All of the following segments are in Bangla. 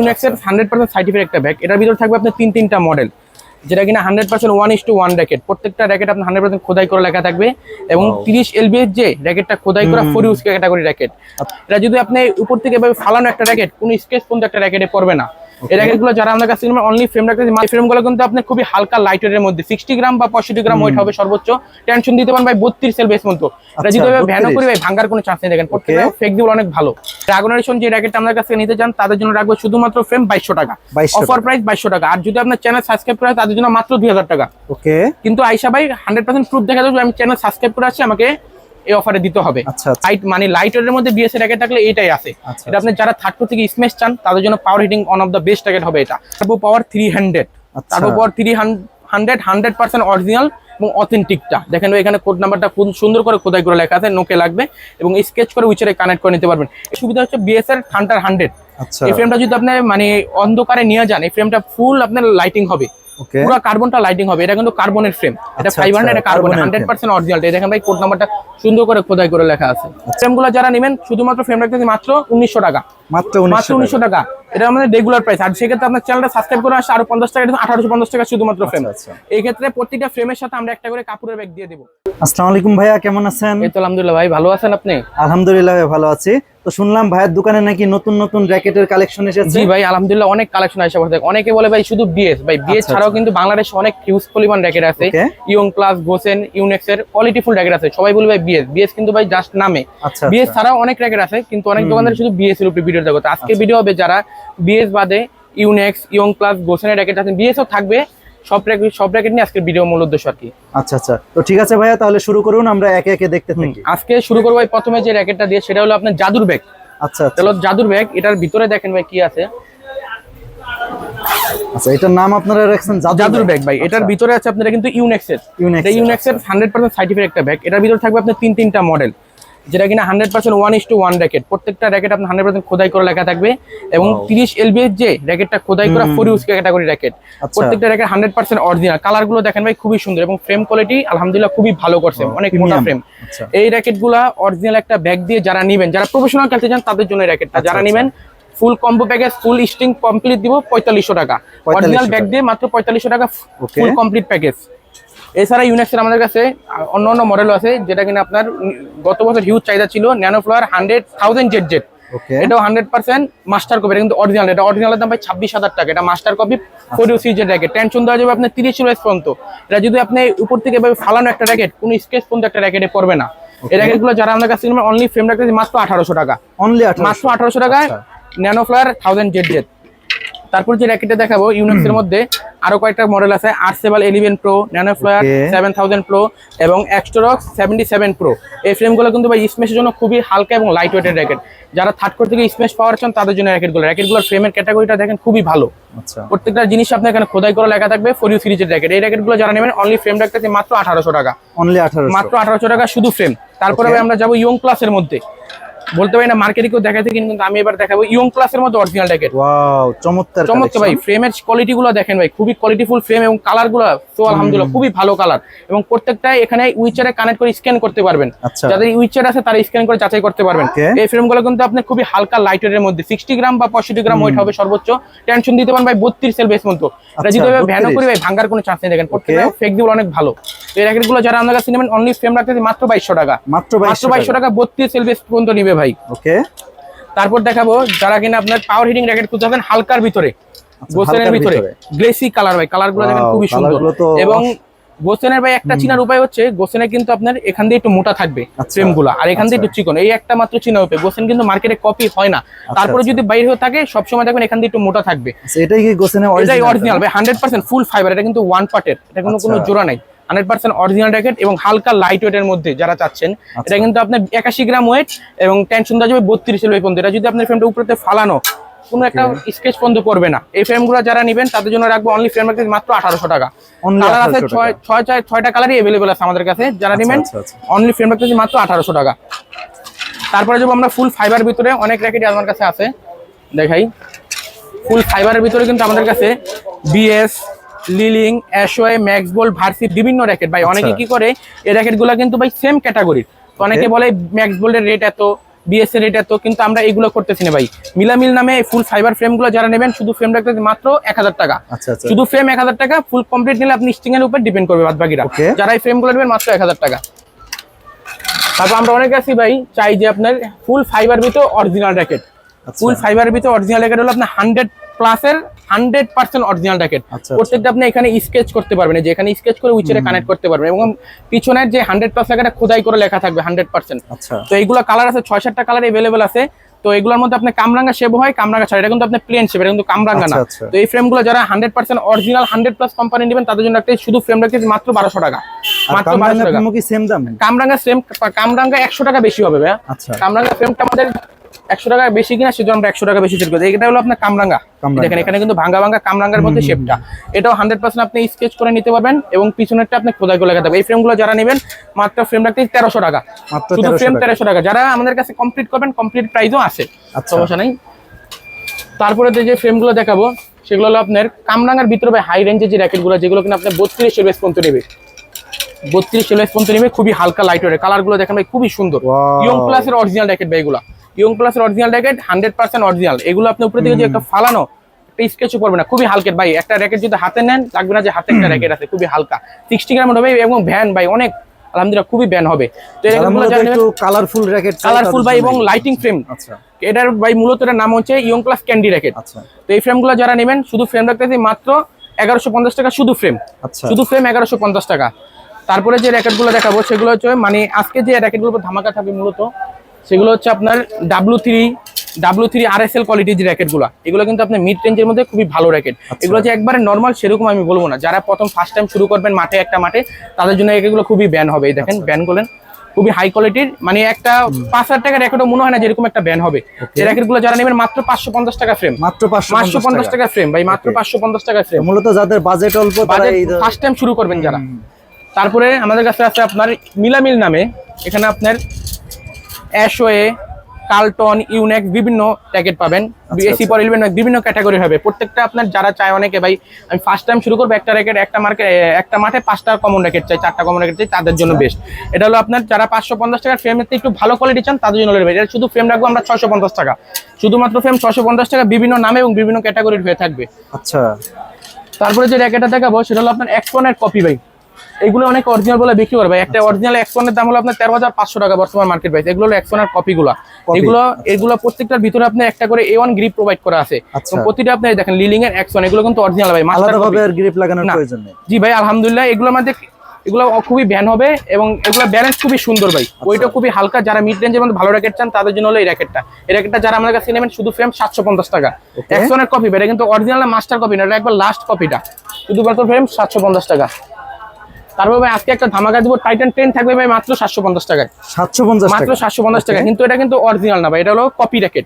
ইউনেক্সের হান্ড্রেড পার্সেন্ট সার্টিফিকেট একটা ব্যাগ এটার ভিতরে থাকবে আপনার তিন তিনটা মডেল যেটা কিনা hundred percent one is to one racket প্রত্যেকটা র্যাকেট আপনার হান্ড্রেড পার্সেন্ট খোদাই করে লেখা থাকবে এবং তিরিশ এল এর যে র্যাকেটটা খোদাই করা ফোর ইউজ ক্যাটাগরি র্যাকেট এটা যদি আপনি উপর থেকে এভাবে ফালানো একটা র্যাকেট কোন স্কেচ পর্যন্ত একটা র্যাকেটে পড়বে না। এই র্যাকেটগুলো যারা আমাদের কাছে অনলি ফ্রেম রাখতেছে এই ফ্রেমগুলো কিন্তু খুবই হালকা লাইট ওয়েটের মধ্যে। সিক্সটি গ্রাম বা পঁয়ষট্টি গ্রাম ওয়েট হবে সর্বোচ্চ। টেনশন দিতে পারেন ভাই বত্রিশ সেল বেস মতো এটা যদি ভ্যানও 32 করি ভাই ভাঙ্গার কোনো চান্স নেই দেখেন। প্রত্যেকটা ফ্লেক্সিবল অনেক ভালো। ড্রাগন এডিশন যে র্যাকেটটা আমাদের কাছে নিতে চান তাদের জন্য রাখব শুধুমাত্র ফ্রেম বাইশশো টাকা। 2200 অফার প্রাইস বাইশশো টাকা। আর যদি আপনার চ্যানেল সাবস্ক্রাইব করে তাদের জন্য মাত্র দুই হাজার টাকা। ওকে কিন্তু আইসা ভাই হান্ড্রেড পার্সেন্ট প্রুফ দেখা যাবে। আমি চ্যানেল সাবস্ক্রাইব করে আছি আমাকে এই অফারে দিতে হবে। আচ্ছা আচ্ছা। লাইট মানে লাইটের মধ্যে বিএস র্যাকেট থাকলে এটাই আছে। আচ্ছা, এটা আপনি যারা থার্ড ফ্লোর থেকে স্মেশ চান তাদের জন্য power hitting one of the best racket হবে এটা। তারপর পাওয়ার থ্রি হান্ড্রেড আচ্ছা। তারপর power three hundred hundred percent original এবং অথেন্টিকটা দেখেন এখানে কোড নাম্বারটা খুব সুন্দর করে খোদাই করে লেখা আছে নোকে লাগবে। এবং স্কেচ করে উইচারে কানেক্ট করে নিতে পারবেন। সুবিধা হচ্ছে বিএস এর থান্ডার হান্ড্রেড আচ্ছা। এই ফ্রেমটা যদি আপনি মানে অন্ধকারে নিয়ে যান এই ফ্রেমটা ফুল আপনার লাইটিং হবে। পুরো কার্বনটা লাইটিং হবে। এটা কিন্তু কার্বনের ফ্রেম এটা আচ্ছা, ফাইবার না আচ্ছা, এটা কার্বন কার্বনের হান্ড্রেড frame। পার্সেন্ট অরিজিনাল দেখেন ভাই কোড নাম্বারটা সুন্দর করে খোদাই করে লেখা আছে। ফ্রেমগুলো যারা নেবেন শুধুমাত্র ফ্রেম রাখতেছি মাত্র উনিশশো টাকা। মাত্র মাত্র উনিশশো উনিশশো টাকা। এটা আমাদের রেগুলার প্রাইস আর সেক্ষেত্রে আপনার চ্যানেলটা সাবস্ক্রাইব করে আসছে আরও পঞ্চাশ টাকা আঠারোশো পঞ্চাশ টাকা শুধুমাত্র ফ্রেম। এই ক্ষেত্রে প্রত্যেকটা ফ্রেমের সাথে আমরা একটা করে কাপড়ের ব্যাগ দিয়ে দেবো। আসসালামু আলাইকুম ভাইয়া কেমন আছেন? এই তো আলহামদুলিল্লাহ ভাই ভালো আছেন আপনি? আলহামদুলিল্লাহ ভালো আছি। তো শুনলাম ভাইয়ের দোকানে নাকি নতুন নতুন র্যাকেটের কালেকশন এসেছে। জি ভাই আলহামদুলিল্লাহ অনেক কালেকশন আসে অনেকে বলে ভাই শুধু বিএস ভাই বিএস আচ্ছা, ছাড়াও আচ্ছা। কিন্তু বাংলাদেশে অনেক হিউজ পরিমাণ র্যাকেট আছে. ইয়ং প্লাস গোসেন ইউনেক্স এর কোয়ালিটিফুল র্যাকেট আছে। সবাই বলবে ভাই বিএস বিএস কিন্তু ভাই জাস্ট নামে। বিএস আচ্ছা। ছাড়াও অনেক র্যাকেট আছে কিন্তু অনেক দোকানদার শুধু বিএস এর উপরে ভিডিও দেখো। আজকে ভিডিও হবে যারা বিএস বাদে ইউনেক্স ইয়ং প্লাস গোসেনের র্যাকেট আছে বিএসও থাকবে। সব র্যাকেট সব র্যাকেট নিয়ে আজকের ভিডিও মূল উদ্দেশ্য আর কি। আচ্ছা আচ্ছা। তো ঠিক আছে ভাইয়া তাহলে শুরু করুন আমরা একে একে দেখতে থাকি। আজকে শুরু করব প্রথমে যে র্যাকেটটা দিয়ে সেটা হলো আপনার জাদুর ব্যাগ আচ্ছা তাহলে জাদুর ব্যাগ এটার ভিতরে দেখেন ভাই কি আছে। আচ্ছা এটার নাম আপনারা রাখছেন জাদুর ব্যাগ ভাই। এটার ভিতরে আছে আপনারা কিন্তু ইউনেক্স এর Unex এটা এর, হান্ড্রেড পার্সেন্ট সার্টিফিকেট একটা ব্যাগ এটার ভিতরে থাকবে আপনার তিন তিনটা মডেল যেটা কিনা hundred percent one is to one racket প্রত্যেকটা র্যাকেট আপনার হান্ড্রেড পার্সেন্ট খোদাই করে লেখা থাকবে এবং. তিরিশ এলবি এর যে র্যাকেটটা খোদাই করা ফোর ইউজ ক্যাটাগরি র্যাকেট। প্রত্যেকটা র্যাকেট হান্ড্রেড পার্সেন্ট অরিজিনাল কালারগুলো দেখেন ভাই খুবই সুন্দর এবং ফ্রেম কোয়ালিটি আলহামদুলিল্লাহ খুবই ভালো করছে। অনেক মোটা ফ্রেম আচ্ছা। এই র্যাকেটগুলা অরিজিনাল একটা ব্যাগ দিয়ে যারা নিবেন যারা প্রফেশনাল খেলতে চান তাদের জন্য র্যাকেটটা আচ্ছা, যারা। নিবেন full combo package full string complete দিব পঁয়তাল্লিশশো টাকা। অরিজিনাল ব্যাগ দিয়ে মাত্র পঁয়তাল্লিশশো টাকা ফুল কমপ্লিট প্যাকেজ এছাড়া ইউনেক্সের আমাদের কাছে অন্য অন্য মডেলও আছে যেটা কিনা আপনার গত বছর হিউজ চাহিদা ছিল nano flare hundred thousand Z Z এটাও হান্ড্রেড পার্সেন্ট মাস্টার কপি কিন্তু অরিজিনাল এটা অরিজিনাল দাম ভাই ছাব্বিশ হাজার টাকা। এটা মাস্টার কপি ফোর সিজের র্যাকেট টেনশন দেওয়া যাবে আপনার তিরিশ রয়েস পর্যন্ত। এটা যদি আপনি উপর থেকে এভাবে ফালানো একটা র্যাকেট কোন স্কেচ পর্যন্ত একটা র্যাকেটে পড়বে না। এই র্যাকেটগুলো যারা আমাদের কাছে অনলি ফ্রেম রাখতেছি মাত্র আঠারোশো টাকা। অনলি মাত্র আঠারোশো টাকায়। Nano flare thousand Z Z তারপর যে র্যাকেটটা দেখাবো ইউনিক্স এর মধ্যে আরও কয়েকটা মডেল আছে আর seven eleven pro nano flare seven thousand pro এবং এক্সট্রক্স সেভেন্টি সেভেন প্রো এই ফ্রেমগুলো কিন্তু ভাই স্মেশের জন্য খুবই হালকা এবং লাইট ওয়েটের র্যাকেট যারা থার্ড কোর থেকে স্মেশ পাওয়ার চান তাদের জন্য র্যাকেটগুলো র্যাকেটগুলোর ফ্রেমের ক্যাটাগরিটা দেখেন খুবই ভালো। আচ্ছা। প্রত্যেকটা জিনিস আপনার এখানে খোদাই করে লেখা থাকবে ফোর ইউ সিরিজের র্যাকেট এই র্যাকেটগুলো যারা নেবেন অনলি ফ্রেম রাখতেছে মাত্র আঠারোশো টাকা। অনলি আঠারো মাত্র আঠারোশো টাকা শুধু ফ্রেম তারপরে আমরা যাব ইয়ং ক্লাসের মধ্যে। বলতে পারি না মার্কেটে কেউ দেখাতে কিন্তু আমি এবার দেখাবো ইয়ং ক্লাসের মধ্যে অরিজিনাল র্যাকেট ওয়াও চমৎকার চমৎকার ভাই ফ্রেমের কোয়ালিটি গুলো দেখেন ভাই খুবই কোয়ালিটিফুল ফ্রেম এবং কালারগুলো তো আলহামদুলিল্লাহ খুবই ভালো কালার এবং প্রত্যেকটা এখানে উইচারে কানেক্ট করে স্ক্যান করতে পারবেন। আচ্ছা। যাদের উইচার আছে তারা স্ক্যান করে যাচাই করতে পারবেন। এই ফ্রেমগুলো কিন্তু আপনি খুবই হালকা লাইটের মধ্যে সিক্সটি গ্রাম বা পঁয়ষট্টি গ্রাম ওয়েট হবে সর্বোচ্চ। টেনশন দিতে পারেন ভাই বত্রিশ সেল বেস মতো এটা আচ্ছা, যদি ভ্যানও 32 করি ভাই ভাঙ্গার কোনো চান্স নেই দেখেন। প্রত্যেকটা ফেক ফ্লেক্সিবল অনেক ভালো। এই র্যাকেটগুলো যারা আমাদের কাছে নেবেন অনলি ফ্রেম রাখতে মাত্র বাইশশো টাকা। মাত্র মাত্র বাইশশো বাইশশো টাকা। বত্রিশ সেল বেস পর্যন্ত নিবে ভাই। ওকে। তারপর দেখাবো যারা কিনা আপনার পাওয়ার হিটিং র্যাকেট হবেন হালকার ভিতরে গোসেনের ভিতরে। গ্লেসি কালার ভাই কালারগুলো দেখেন খুবই সুন্দর। এবং গোসেনের ভাই একটা চিনার উপায় হচ্ছে গোসেনে কিন্তু আপনার এখান দিয়ে একটু মোটা থাকবে আচ্ছা, ফ্রেমগুলা আর এখান দিয়ে আচ্ছা। একটু চিকন। এই একটা মাত্র চিনা উপায় গোসেন কিন্তু মার্কেটে কপি হয় না। তারপরে আচ্ছা। যদি বাইরে হয়ে থাকে সবসময় দেখবেন এখান দিয়ে একটু মোটা থাকবে। আচ্ছা, এটাই কি গোসেনে এটাই অরিজিনাল ভাই হান্ড্রেড পার্সেন্ট ফুল ফাইবার এটা কিন্তু ওয়ান পার্টের এটা কোনো আচ্ছা। জোড়া নাই। হান্ড্রেড পার্সেন্ট অরিজিনাল র্যাকেট এবং হালকা লাইট ওয়েটের মধ্যে যারা চাচ্ছেন আচ্ছা। এটা কিন্তু আপনার একাশি গ্রাম ওয়েট এবং টেনশন দেওয়া যাবে বত্রিশ এলবে পর্যন্ত। এটা যদি আপনার ফ্রেমটা উপরে ফালানো কোনো একটা স্কেচ পর্যন্ত পড়বে না। এই ফ্রেমগুলো যারা নেবেন তাদের জন্য রাখব অনলি ফ্রেম রাখতে মাত্র আঠারোশো টাকা। কালার আছে ছয় ছয় ছয় ছয়টা কালারই অ্যাভেলেবল আছে আমাদের কাছে। যারা আচ্ছা, নেবেন। অনলি ফ্রেম রাখতে মাত্র আঠারোশো টাকা। তারপরে যাব আমরা ফুল ফাইবার ভিতরে। অনেক র্যাকেট আমার কাছে আছে। দেখাই। ফুল ফাইবারের ভিতরে কিন্তু আমাদের কাছে BS Li Ning Ashaway max gold ভার্সি বিভিন্ন র্যাকেট ভাই অনেকে আচ্ছা। কি করে এই র্যাকেটগুলা কিন্তু ভাই সেম ক্যাটাগরির তো অনেকে বলে ম্যাক্স গোল্ডের রেট এত বিএস এর রেট এত কিন্তু আমরা এগুলো করতেছি না ভাই। মিলামিল নামে ফুল ফাইবার ফ্রেমগুলো যারা নেবেন শুধু ফ্রেম রাখতে মাত্র এক হাজার টাকা। আচ্ছা আচ্ছা। শুধু ফ্রেম এক হাজার টাকা ফুল কমপ্লিট নিলে আপনি স্টিং এর উপর ডিপেন্ড করবে বাদ বাকিরা Okay. যারা এই ফ্রেমগুলো নেবেন মাত্র এক হাজার টাকা। তারপর আমরা অনেকে আছি ভাই চাই যে আপনার ফুল ফাইবার ভিতরে অরিজিনাল র্যাকেট। ফুল ফাইবার ভিতরে অরিজিনাল র্যাকেট হলো আপনার হান্ড্রেড প্লাসের হান্ড্রেড পার্সেন্ট অরিজিনাল র্যাকেট আচ্ছা, প্রত্যেকটা আপনি এখানে স্কেচ করতে পারবেন। যে এখানে স্কেচ করে উইচেরে কানেক্ট করতে পারবেন এবং পিছনের যে হান্ড্রেড প্লাস লেখাটা খোদাই করে লেখা থাকবে হান্ড্রেড পার্সেন্ট। আচ্ছা। তো এইগুলো কালার আছে ছয় সাতটা কালার এভেলেবেল আছে। তো এগুলোর মধ্যে আপনি কামরাঙ্গা শেপ হয় কামরাঙ্গা ছাড়া। এটা কিন্তু আপনি প্লেন শেপ এটা কিন্তু কামরাঙ্গা না। আচ্ছা, আচ্ছা। তো এই ফ্রেমগুলো যারা hundred percent original hundred plus company নেবেন তাদের জন্য একটা শুধু ফ্রেম রাখতে মাত্র বারোশো টাকা। মাত্র বারোশো কামরাঙ্গা টাকা কামরাঙ্গা সেম কামরাঙ্গা একশো টাকা বেশি হবে ভাইয়া। আচ্ছা। কামরাঙ্গা ফ্রেমটা আমাদের একশো টাকা বেশি কিনা সেজন্য আমরা একশো টাকা বেশি সেল করি। এটা হলো আপনার কামরাঙ্গা। দেখেন এখানে কিন্তু ভাঙ্গা ভাঙ্গা কামরাঙ্গার মধ্যে শেপটা এটাও হান্ড্রেড পার্সেন্ট আপনি স্কেচ করে নিতে পারবেন এবং পিছনেরটা আপনি খোদাই করে লাগাতে এই ফ্রেমগুলো যারা নেবেন মাত্র ফ্রেম রাখতে তেরোশো টাকা। শুধু ফ্রেম তেরোশো টাকা। যারা আমাদের কাছে কমপ্লিট করবেন কমপ্লিট প্রাইসও আছে। আচ্ছা। সমস্যা নেই। তারপরে যে- ফ্রেমগুলো দেখাবো সেগুলো হলো আপনার কামরাঙ্গার ভিতরে হাই রেঞ্জের যে র্যাকেটগুলো যেগুলো কিনা আপনার বত্রিশ এলএস পর্যন্ত নেবে। বত্রিশ এলএস পর্যন্ত নেবে খুবই হালকা লাইট কালারগুলো দেখেন ভাই খুবই সুন্দর. ইয়ং প্লাসের অরিজিনাল র্যাকেট ভাই এগুলো। ইয়ং প্লাসের original racket hundred percent original এগুলো আপনি উপরে থেকে যে একটা ফালানো একটা স্কেচও করবে না। খুবই হালকের ভাই একটা র্যাকেট যদি হাতে নেন লাগবে না যে হাতে একটা র্যাকেট আছে। খুবই হালকা। সিক্সটি গ্রাম হবে এবং ভ্যান ভাই অনেক আলহামদুলিল্লাহ খুবই ভ্যান হবে। তো একটু কালারফুল র্যাকেট কালারফুল ভাই এবং লাইটিং ফ্রেম আচ্ছা। এটার ভাই মূলত এটার নাম হচ্ছে ইয়ং প্লাস ক্যান্ডি র্যাকেট আচ্ছা। তো এই ফ্রেমগুলো যারা নেবেন শুধু ফ্রেম রাখতেছি মাত্র এগারোশো পঞ্চাশ টাকা শুধু ফ্রেম আচ্ছা। শুধু ফ্রেম এগারোশো পঞ্চাশ টাকা। তারপরে যে র্যাকেটগুলো দেখাবো সেগুলো হচ্ছে মানে আজকে যে র্যাকেটগুলো ধামাকা থাকবে মূলত সেগুলো হচ্ছে আপনার ডাব্লু থ্রি ডাব্লু থ্রি আর এস এল কোয়ালিটির যে র্যাকেটগুলো এগুলো কিন্তু আপনার মিড রেঞ্জের মধ্যে খুবই ভালো র্যাকেট এগুলো যে একবারে নর্মাল সেরকম আমি বলব না। যারা প্রথম ফার্স্ট টাইম শুরু করবেন মাঠে একটা মাঠে তাদের জন্য এগুলো খুবই ব্যান হবে। এই দেখেন ব্যান করলেন। খুবই হাই কোয়ালিটির মানে একটা পাঁচ হাজার টাকার র্যাকেটও মনে হয় না যেরকম একটা ব্যান হবে। এই র্যাকেটগুলো যারা নেবেন মাত্র পাঁচশো পঞ্চাশ টাকা ফ্রেম মাত্র পাঁচশো পঞ্চাশ টাকা। ফ্রেম ভাই মাত্র পাঁচশো পঞ্চাশ টাকা ফ্রেম মূলত যাদের বাজেট অল্প ফার্স্ট টাইম শুরু করবেন যারা। তারপরে আমাদের কাছে আছে আপনার মিলামিল নামে। এখানে আপনার অ্যাশোয়ে কার্লটন ইউনেক বিভিন্ন প্যাকেট পাবেন। আচ্ছা। পর ইলেভেন বিভিন্ন ক্যাটাগরি হবে। প্রত্যেকটা আপনার যারা চায় অনেকে ভাই আমি ফার্স্ট টাইম শুরু করব একটা র্যাকেট একটা মার্কেট একটা মাঠে পাঁচটা কমন র্যাকেট চাই চারটা কমন র্যাকেট চাই তাদের জন্য আচ্ছা। বেস্ট এটা হলো আপনার যারা পাঁচশো পঞ্চাশ টাকার ফ্রেমের একটু ভালো কোয়ালিটি চান তাদের জন্য এটা শুধু ফ্রেম রাখব আমরা ছশো পঞ্চাশ টাকা। শুধুমাত্র ফ্রেম ছশো পঞ্চাশ টাকা বিভিন্ন নামে এবং বিভিন্ন ক্যাটাগরির হয়ে থাকবে। আচ্ছা। তারপরে যে র্যাকেটটা দেখাবো সেটা হলো আপনার এক্সপনের কপি ভাই। এগুলো অনেক অরিজিনাল বলে বিক্রি করবে একটা আচ্ছা। অরিজিনাল এক্সপনের দাম হলো আপনার তেরো হাজার পাঁচশো টাকা বর্তমান মার্কেট প্রাইস এগুলো হলো এক্সপনের কপিগুলো এগুলো আচ্ছা। এগুলো প্রত্যেকটার ভিতরে আপনার একটা করে এ ওয়ান গ্রিপ প্রোভাইড করা আছে। আচ্ছা। প্রতিটা আপনি দেখেন লিলিং এর এক্সপন এগুলো কিন্তু অরিজিনাল ভাই মাস্টার আলাদাভাবে গ্রিপ লাগানোর প্রয়োজন নেই। জি ভাই আলহামদুলিল্লাহ এগুলো মধ্যে এগুলো খুবই ভ্যান হবে এবং এগুলো ব্যালেন্স খুবই সুন্দর ভাই। আচ্ছা। ওইটা খুবই হালকা যারা মিড রেঞ্জের মধ্যে ভালো র্যাকেট চান তাদের জন্য হলো এই র্যাকেটটা এই র্যাকেটটা যারা আমাদের কাছে নেবেন শুধু ফ্রেম সাতশো পঞ্চাশ টাকা. এক্সনের কপি এটা কিন্তু অরিজিনাল মাস্টার কপি না এটা একবার লাস্ট কপিটা শুধুমাত্র ফ্রেম সাতশো পঞ্চাশ টাকা। তারপর ভাই আজকে একটা ধামাকা দিব টাইটান টেন থাকবে ভাই মাত্র সাতশো পঞ্চাশ টাকায়। সাতশো পঞ্চাশ মাত্র সাতশো পঞ্চাশ টাকা কিন্তু এটা কিন্তু অরিজিনাল না ভাই এটা হলো কপি র্যাকেট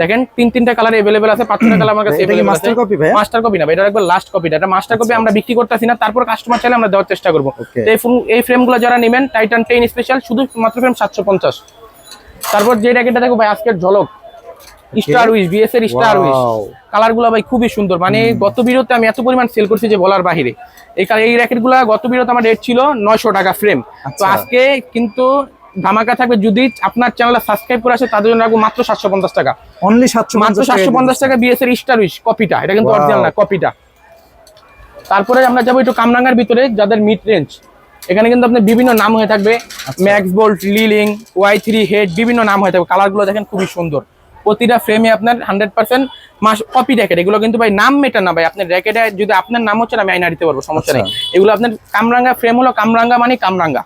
দেখেন তিন তিনটা কালার এভেলেবেল আছে পাঁচটা কালার আমার কাছে মাস্টার কপি ভাই মাস্টার কপি না ভাই, এটা একবার লাস্ট কপিটা এটা মাস্টার কপি আমরা বিক্রি করতেছি না তারপর কাস্টমার চাইলে আমরা দেওয়ার চেষ্টা করব। এই এই ফ্রেমগুলো যারা নেবেন টাইটান টেন স্পেশাল শুধু মাত্র ফ্রেম সাতশো পঞ্চাশ। তারপর যে র্যাকেটটা দেখো ভাই আজকের ঝলক। স্টার উইস বিএস এর স্টার Wow. কালারগুলো ভাই খুবই সুন্দর। মানে গত ভিডিওতে আমি এত পরিমাণ সেল করছি যে বলার বাহিরে। এই এই র্যাকেটগুলা গত ভিডিওতে আমার রেট ছিল নয়শো টাকা ফ্রেম তো আচ্ছা। আজকে কিন্তু ধামাকা থাকবে। যদি আপনার চ্যানেলে সাবস্ক্রাইব করে আসে তাদের জন্য রাখব মাত্র সাতশো পঞ্চাশ টাকা। অনলি সাতশো মাত্র সাতশো পঞ্চাশ টাকা বিএস এর স্টার উইস কপিটা এটা কিন্তু. অরিজিনাল না কপিটা তারপরে আমরা যাব একটু কামরাঙ্গার ভিতরে যাদের মিড রেঞ্জ এখানে কিন্তু আপনার বিভিন্ন নাম হয়ে থাকবে। Max bolt Li Ning Y three head বিভিন্ন নাম হয়ে থাকবে। কালারগুলো দেখেন খুবই সুন্দর। প্রতিটা ফ্রেমে আপনার হান্ড্রেড পার্সেন্ট মাস কপি র্যাকেট এগুলো কিন্তু ভাই নাম মেটা না ভাই। আপনার র্যাকেটে যদি আপনার নাম হচ্ছে আমি আইনা দিতে পারব সমস্যা নেই। আচ্ছা। এগুলো আপনার কামরাঙ্গা ফ্রেম হলো কামরাঙ্গা মানে কামরাঙ্গা.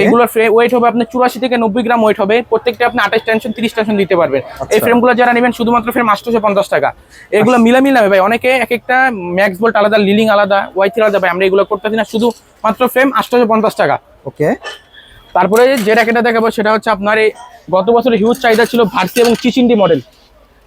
এইগুলোর ওয়েট হবে আপনার চুরাশি থেকে নব্বই গ্রাম ওয়েট হবে। প্রত্যেকটা আপনি আঠাশ টেনশন তিরিশ টেনশন দিতে পারবেন। এই আচ্ছা। ফ্রেমগুলো যারা নেবেন শুধুমাত্র ফ্রেম আটশোশো পঞ্চাশ টাকা। এগুলো মিলামিল নামে ভাই। অনেকে এক একটা ম্যাক্স বোল্ট আলাদা লিলিং আলাদা ওয়াই থ্রি আলাদা ভাই। আমরা এগুলো করতেছি না শুধু মাত্র ফ্রেম আটশোশো পঞ্চাশ টাকা। ওকে তারপরে যে র্যাকেটটা দেখাবো সেটা হচ্ছে আপনার এই গত বছর হিউজ চাহিদা ছিল ভার্সি এবং চিচিন্ডি মডেল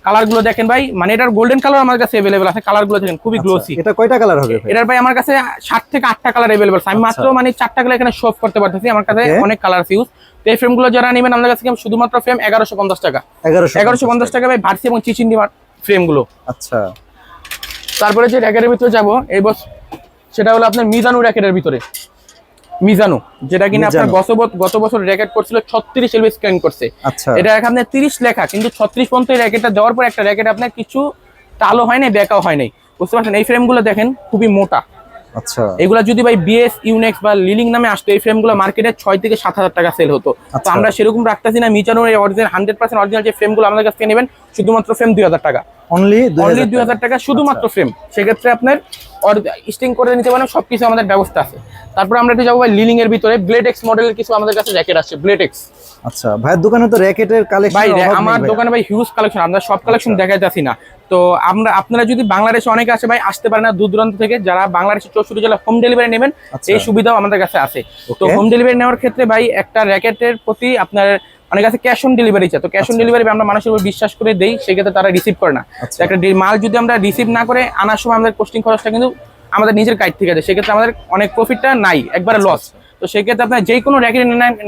কালারগুলো দেখেন ভাই মানে এটার গোল্ডেন কালার আমার কাছে অ্যাভেলেবেল আছে কালারগুলো দেখেন খুবই গ্লোসি আচ্ছা, এটা কয়টা কালার হবে ভাই? এটার ভাই আমার কাছে ষাট থেকে আটটা কালার অ্যাভেলেবল আমি আচ্ছা। মাত্র মানে চারটা কালার এখানে শো করতে পারতেছি আমার কাছে অনেক কালার ইউজ তো এই ফ্রেমগুলো যারা নেবেন আমাদের কাছে শুধুমাত্র ফ্রেম এগারোশো পঞ্চাশ টাকা। এগারোশো এগারোশো পঞ্চাশ টাকা ভাই ভার্সি এবং চিচিন্ডি ফ্রেমগুলো আচ্ছা। তারপরে যে র্যাকেটের ভিতরে যাব এই বস সেটা হলো আপনার মিজানু র্যাকেটের ভিতরে। মিজানো যেটা কিনা আপনার গত বছর গত বছর র্যাকেট করছিল ছত্রিশ এলবি স্ক্যান করছে। আচ্ছা। এটা এখানে তিরিশ লেখা কিন্তু ছত্রিশ পর্যন্ত র্যাকেটটা দেওয়ার পর একটা র্যাকেট আপনার কিছু টালো হয় নাই বেকাও হয় নাই। বুঝতে পারছেন? এই ফ্রেমগুলো দেখেন খুবই মোটা। আচ্ছা। এগুলা যদি ভাই বিএস ইউনেক্স বা লিলিং নামে আসতো এই ফ্রেমগুলো মার্কেটে ছয় থেকে সাত হাজার টাকা সেল হতো। তো আচ্ছা। আমরা সেরকম রাখতেছি না মিচানোর এই অরিজিনাল হান্ড্রেড পার্সেন্ট অরিজিনাল যে ফ্রেমগুলো আমাদের কাছ থেকে নেবেন শুধুমাত্র ফ্রেম দুই হাজার টাকা। অনলি অনলি দুই হাজার টাকা। শুধুমাত্র ফ্রেম সেক্ষেত্রে আপনার স্টিং করে নিতে পারেন সবকিছু আমাদের ব্যবস্থা আছে। তারপর আমরা একটু যাব ভাই লিলিং এর ভিতরে। ব্লেড এক্স মডেলের কিছু আমাদের কাছে জ্যাকেট আছে ব্লেড এক্স আচ্ছা ভাইয়ের দোকানে তো র্যাকেটের কালেকশন ভাই আমার দোকানে ভাই হিউজ কালেকশন আমরা সব কালেকশন দেখাইতেছি না। তো আমরা আপনারা যদি বাংলাদেশে অনেকে আসে ভাই আসতে পারে না দূর দূরান্ত থেকে যারা বাংলাদেশে চৌষট্টি জেলা হোম ডেলিভারি নেবেন আচ্ছা। এই সুবিধাও আমাদের কাছে আছে। তো হোম ডেলিভারি নেওয়ার ক্ষেত্রে ভাই একটা র্যাকেটের প্রতি আপনার অনেক আছে ক্যাশ অন ডেলিভারি চায়। তো ক্যাশ অন ডেলিভারি আমরা মানুষের উপর বিশ্বাস করে দেই সেক্ষেত্রে তারা রিসিভ করে না। আচ্ছা। একটা মাল যদি আমরা রিসিভ না করে আনার সময় আমাদের পোস্টিং খরচটা কিন্তু আমাদের নিজের কাইট থেকে আছে সেক্ষেত্রে আমাদের অনেক প্রফিটটা নাই একবারে আচ্ছা, লস তো সেক্ষেত্রে আপনার যে কোনো র্যাকেট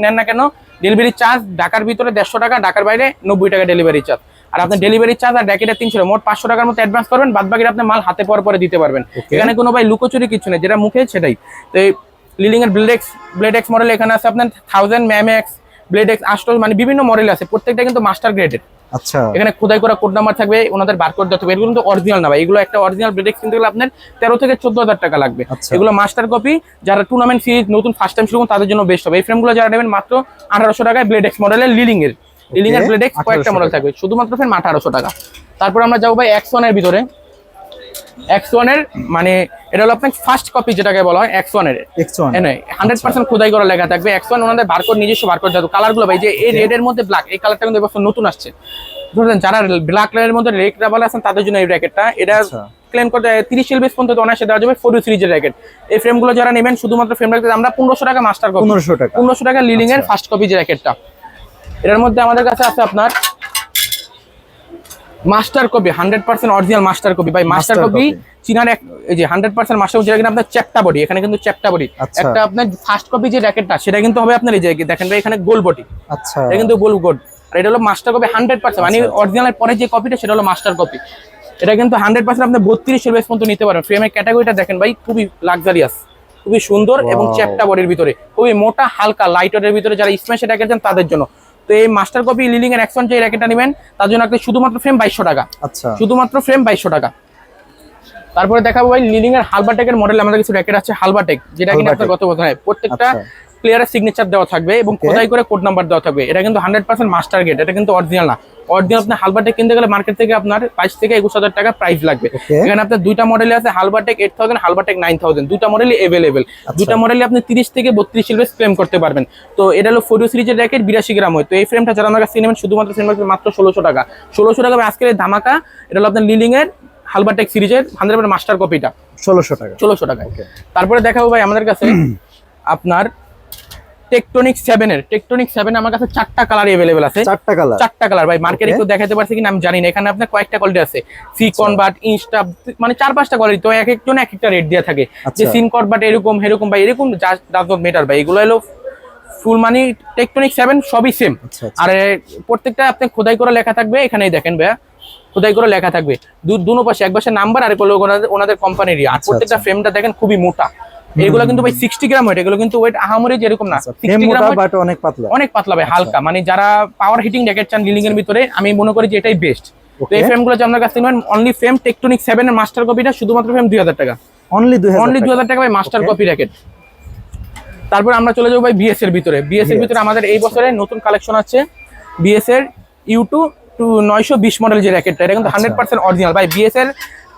নেন না কেন ডেলিভারি চার্জ ঢাকার ভিতরে দেড়শো টাকা ঢাকার বাইরে নব্বই টাকা ডেলিভারি চার্জ আর আপনার ডেলিভারি চার্জ আর র্যাকেটের তিনশো টাকা, মোট পাঁচশো টাকার মতো অ্যাডভান্স করবেন বাদ বাকি আপনি মাল হাতে পর পরে দিতে পারবেন। এখানে কোনো ভাই লুকোচুরি কিছু নেই যেটা মুখে সেটাই। তো এই লিলিং এর ব্লেডেক্স ব্লেডেক্স মডেল এখানে আছে আপনার থাউজেন্ড ম্যামেক্স ব্লেডেক্স আস্টল মানে বিভিন্ন মডেল আছে প্রত্যেকটা কিন্তু মাস্টার গ্রেডের আচ্ছা। এখানে খোদাই করা কোড নাম্বার থাকবে ওনাদের বারকোড দেওয়া থাকবে এগুলো কিন্তু অরিজিনাল না ভাই এগুলো একটা অরিজিনাল ব্লেডেক্স কিনতে গেলে আপনার তেরো থেকে চোদ্দ হাজার টাকা লাগবে। আচ্ছা। এগুলো মাস্টার কপি যারা টুর্নামেন্ট সিরিজ নতুন ফার্স্ট টাইম শুরু তাদের জন্য বেস্ট হবে। এই ফ্রেমগুলো যারা নেবেন মাত্র আঠারোশো টাকায় ব্লেডেক্স মডেলের লিলিং এর। লিলিং এর ব্লেডেক্স কয়েকটা মডেল থাকবে শুধুমাত্র ফ্রেম আঠারোশো টাকা। তারপর আমরা যাব ভাই এক্স ওয়ানের ভিতরে। এক্স ওয়ানের মানে এটা হলো আপনার ফার্স্ট কপি যেটাকে বলা হয় এক্স ওয়ানের এক্স ওয়ান হান্ড্রেড পার্সেন্ট খোদাই করা লেখা থাকবে। এক্স ওয়ান ওনাদের বারকোড নিজস্ব বারকোড যাবে কালারগুলো ভাই যে এই রেড এর মধ্যে ব্ল্যাক এই কালারটা কিন্তু এবছর নতুন আসছে। ধরেন যারা ব্ল্যাক কালারের মধ্যে রেড রাবাল আছেন তাদের জন্য এই র্যাকেটটা এটা আচ্ছা। ক্লেম করতে তিরিশ এলবিস পর্যন্ত অনায়াসে দেওয়া যাবে ফোর সিরিজের র্যাকেট এই ফ্রেমগুলো যারা নেবেন শুধুমাত্র ফ্রেম রাখতে আমরা পনেরোশো টাকা মাস্টার পনেরোশো টাকা। পনেরোশো টাকা লিলিং এর আচ্ছা। ফার্স্ট কপি যে র্যাকেটটা এটার মধ্যে আমাদের কাছে আছে আপনার master copy hundred percent original master copy. ভাই মাস্টার কপি চীনার এক এই যে হান্ড্রেড পার্সেন্ট মাস্টার যেটা কিনা আপনার চ্যাপ্টা বডি এখানে কিন্তু চ্যাপ্টা বডি। আচ্ছা। একটা আপনার ফার্স্ট কপি যে র্যাকেটটা সেটা কিন্তু হবে আপনার এই যে দেখেন ভাই এখানে গোল বডি। আচ্ছা। এটা কিন্তু গোল গোড আর এটা হলো মাস্টার কপি হান্ড্রেড পার্সেন্ট মানে আচ্ছা, আচ্ছা। অরিজিনালের পরে যে কপিটা সেটা হলো মাস্টার কপি। এটা কিন্তু হান্ড্রেড পার্সেন্ট আপনি বত্রিশ এলবিএস পর্যন্ত নিতে পারেন। ফ্রেমের ক্যাটাগরিটা দেখেন ভাই খুবই লাক্সারিয়াস খুবই সুন্দর এবং. চ্যাপ্টা বডির ভিতরে। খুবই মোটা হালকা লাইট ওয়েটের ভিতরে যারা স্ম্যাশ র্যাকেট চান তাদের জন্য। তো এই মাস্টার কপি লিলিং এর এক্সন যে র্যাকেটটা নেবেন তার জন্য আপনি শুধুমাত্র ফ্রেম বাইশশো টাকা আচ্ছা শুধুমাত্র ফ্রেম বাইশশো টাকা তারপরে দেখাবো ভাই লিলিং এর হালবাটেকের মডেল আমাদের কিছু র্যাকেট আছে হালবাটেক যেটা কিনা আপনার। গত বছর প্রত্যেকটা আচ্ছা। প্লেয়ারের সিগনেচার দেওয়া থাকবে এবং. খোদাই করে কোড নাম্বার দেওয়া থাকবে। এটা কিন্তু হান্ড্রেড পার্সেন্ট মাস্টার গেট এটা কিন্তু অরিজিনাল না। অরিজিনাল আপনি হালবাটেক কিনতে গেলে মার্কেট থেকে আপনার বাইশ থেকে একুশ হাজার টাকা প্রাইস লাগবে। এখানে আপনার দুইটা মডেল আছে Halbertec eight thousand Halbertec nine thousand দুটা মডেলই এভেলেবেল দুটা মডেলে আপনি তিরিশ থেকে বত্রিশ সিলভেস ক্লেম করতে পারবেন। তো এটা হলো ফোরিও সিরিজের র্যাকেট বিরাশি গ্রাম হয়। তো এই ফ্রেমটা যারা আমার কাছে নেবেন শুধুমাত্র সিনেমা মাত্র ষোলোশো টাকা। ষোলোশো টাকা আজকের এই ধামাকা এটা হলো আপনার লিলিং এর হালবাটেক সিরিজের হান্ড্রেড মাস্টার কপিটা ষোলোশো টাকা। ষোলোশো টাকায়। তারপরে দেখাবো ভাই আমাদের কাছে আপনার টেকটনিক সেভেন এর। টেকটনিক সেভেন আমার কাছে চারটা কালার এভেলেবেল আছে। চারটা কালার চারটা কালার ভাই মার্কেটে. কেউ দেখাতে পারছে কিনা আমি জানি না। এখানে আপনার কয়েকটা কোয়ালিটি আছে। সি কনভার্ট ইনস্টা মানে চার পাঁচটা কোয়ালিটি তো এক একজন এক একটা রেট দেওয়া থাকে। আচ্ছা। যে সিন কনভার্ট এরকম এরকম ভাই এরকম ডাজ নট মেটার ভাই। এগুলো হলো ফুল মানি টেকটনিক সেভেন সবই সেম আচ্ছা আচ্ছা। আর প্রত্যেকটা আপনি খোদাই করে লেখা থাকবে এখানেই দেখেন ভাইয়া। খোদাই করে লেখা থাকবে। দু দুনো পাশে এক পাশে নাম্বার আর ওনাদের কোম্পানির আর প্রত্যেকটা। ফ্রেমটা দেখেন খুবই মোটা। এগুলো কিন্তু ভাই সিক্সটি গ্রাম ওয়েট এগুলো কিন্তু ওয়েট আহামরি যেরকম না আচ্ছা, অনেক পাতলা। অনেক পাতলা ভাই হালকা মানে যারা পাওয়ার হিটিং জ্যাকেট চান লিলিং এর ভিতরে আমি মনে করি যে এটাই বেস্ট তো এই ফ্রেমগুলো আপনার কাছ থেকে অনলি ফ্রেম টেকটনিক সেভেন এর মাস্টার কপিটা শুধুমাত্র ফ্রেম দুই হাজার টাকা। অনলি দুই অনলি দুই হাজার টাকা ভাই মাস্টার কপি র্যাকেট তারপর আমরা চলে যাব ভাই বিএস এর ভিতরে। বিএস এর ভিতরে আমাদের এই বছরে নতুন কালেকশন আছে। বিএস এর ইউ টু টু নয়শো বিশ মডেল যে র্যাকেটটা এটা কিন্তু আচ্ছা। হান্ড্রেড পার্সেন্ট অরিজিনাল ভাই বিএস এর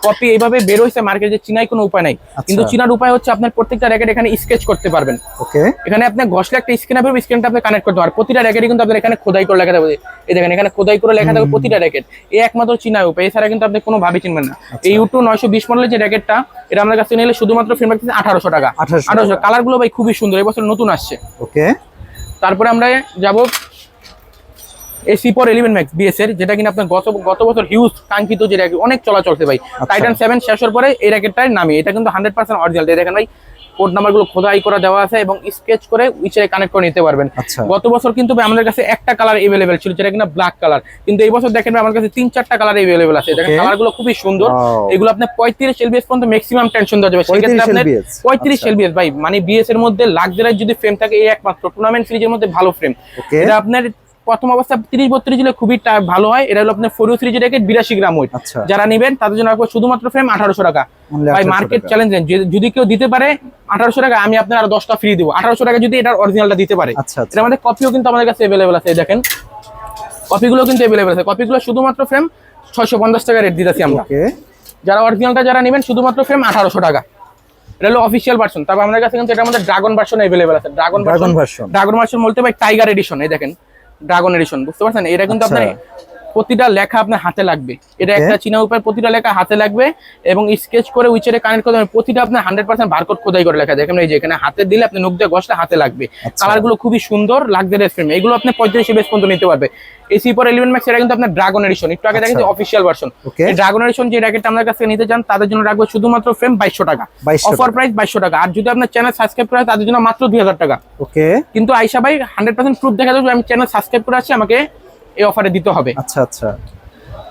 কপি এইভাবে বের হয়েছে মার্কেটে চিনাই কোনো উপায় নাই। কিন্তু আচ্ছা। চিনার উপায় হচ্ছে আপনার প্রত্যেকটা র্যাকেট এখানে স্কেচ করতে পারবেন। ওকে এখানে আপনি ঘষলে একটা স্ক্রিন হবে স্ক্রিনটা আপনি কানেক্ট করতে পারেন প্রতিটা র্যাকেটই কিন্তু আপনার এখানে খোদাই করে লেখা থাকবে। এই দেখেন এখানে খোদাই করে লেখা থাকবে প্রতিটা র্যাকেট এই একমাত্র চিনা উপায়। এছাড়া কিন্তু আপনি কোনো ভাবে চিনবেন না। আচ্ছা। এই ইউটু নয়শো বিশ মডেলের যে র্যাকেটটা এটা আমাদের কাছে নিলে শুধুমাত্র ফ্রেম রাখতেছে আঠারোশো টাকা। 1800 আঠারোশো। কালারগুলো ভাই খুবই সুন্দর এবছর নতুন আসছে। ওকে তারপরে আমরা যাব এই সিপর এলিভেন ম্যাক্স বিএস এর যেটা কিনা আপনার গত গত বছর হিউজ কাঙ্ক্ষিত যে র্যাকেট অনেক চলা চলছে ভাই। আচ্ছা। টাইটান সেভেন শেষ হওয়ার পরে এই র্যাকেটটাই নামে এটা কিন্তু হান্ড্রেড পার্সেন্ট অরিজিনাল দেখেন ভাই কোড নাম্বারগুলো খোদাই করে দেওয়া আছে এবং স্কেচ করে উইচারে কানেক্ট করে নিতে পারবেন। আচ্ছা। গত বছর কিন্তু আমাদের কাছে একটা কালার এভেলেবেল ছিল যেটা কিনা ব্ল্যাক কালার কিন্তু এই বছর দেখেন আমার কাছে তিন চারটা কালার এভেলেবেল আছে। দেখেন Okay. কালারগুলো খুবই সুন্দর। এগুলো আপনি পঁয়ত্রিশ এলবিএস পর্যন্ত ম্যাক্সিমাম টেনশন দেওয়া যাবে। সেক্ষেত্রে আপনার পঁয়ত্রিশ আচ্ছা। এলবিএস ভাই মানে বিএস এর মধ্যে লাক্সারিয়াস যদি ফ্রেম থাকে এই একমাত্র টুর্নামেন্ট সিরিজের মধ্যে ভালো ফ্রেম এটা আপনার প্রথম অবস্থা তিরিশ বত্রিশ হলে খুবই ভালো হয়। এটা হলো আপনার ফোর সিরিজের র্যাকেট বিরাশি গ্রাম ওয়েট। আচ্ছা। যারা নেবেন তাদের জন্য রাখব শুধুমাত্র ফ্রেম আঠারোশো টাকা। ভাই মার্কেট। চ্যালেঞ্জ যদি কেউ দিতে পারে আঠারোশো টাকা আমি আপনার আরও দশটা ফ্রি দিব। আঠারোশো টাকা যদি এটার অরিজিনালটা দিতে পারে। এটার মধ্যে কপিও কিন্তু আমাদের কাছে অ্যাভেলেবেল আছে দেখেন। কপিগুলো কিন্তু অ্যাভেলেবেল আছে। কপিগুলো শুধুমাত্র ফ্রেম ছয়শো পঞ্চাশ টাকা রেট দিতেছি আমরা। যারা অরিজিনালটা যারা নেবেন শুধুমাত্র ফ্রেম আঠারোশো টাকা। এটা হলো অফিসিয়াল ভার্সন তারপর আমাদের কাছে কিন্তু এটার মধ্যে ড্রাগন ভার্সন অ্যাভেলেবেল আছে। Dragon dragon version version dragon version বলতে ভাই টাইগার এডিশন এই দেখেন। ড্রাগন এডিশন বুঝতে পারছেন এটা কিন্তু আচ্ছা। আপনার প্রতিটা লেখা আপনার হাতে লাগবে। এটা একটা চীনা উপায় প্রতিটা লেখা হাতে লাগবে এবং স্কেচ করে উইচারে কানেক্ট করতে হবে প্রতিটা আপনার হান্ড্রেড পার্সেন্ট বারকোড খোদাই করে লেখা দেখেন এই যে এখানে হাতে দিলে আপনি নুক দিয়ে ঘষলে হাতে লাগবে। আচ্ছা। কালারগুলো খুবই সুন্দর লাগবে ফ্রেম এগুলো আপনি পঁয়ত্রিশ বেশ পর্যন্ত নিতে পারবে। এসি পর এলিভেন ম্যাক্স এটা কিন্তু আপনার ড্রাগন এডিশন একটু আগে দেখেন আচ্ছা। অফিসিয়াল ভার্সন ড্রাগন এডিশন যে র্যাকেটটা আমাদের কাছে নিতে চান তাদের জন্য রাখব শুধুমাত্র ফ্রেম বাইশশো টাকা। 2200 অফার প্রাইস বাইশশো টাকা। আর যদি আপনার চ্যানেল সাবস্ক্রাইব করে তাদের জন্য মাত্র দুই হাজার টাকা। ওকে কিন্তু আইসা ভাই হান্ড্রেড পার্সেন্ট প্রুফ দেখা যাবে। আমি চ্যানেল সাবস্ক্রাইব করে আছি আমাকে এই অফারে দিতে হবে। আচ্ছা আচ্ছা।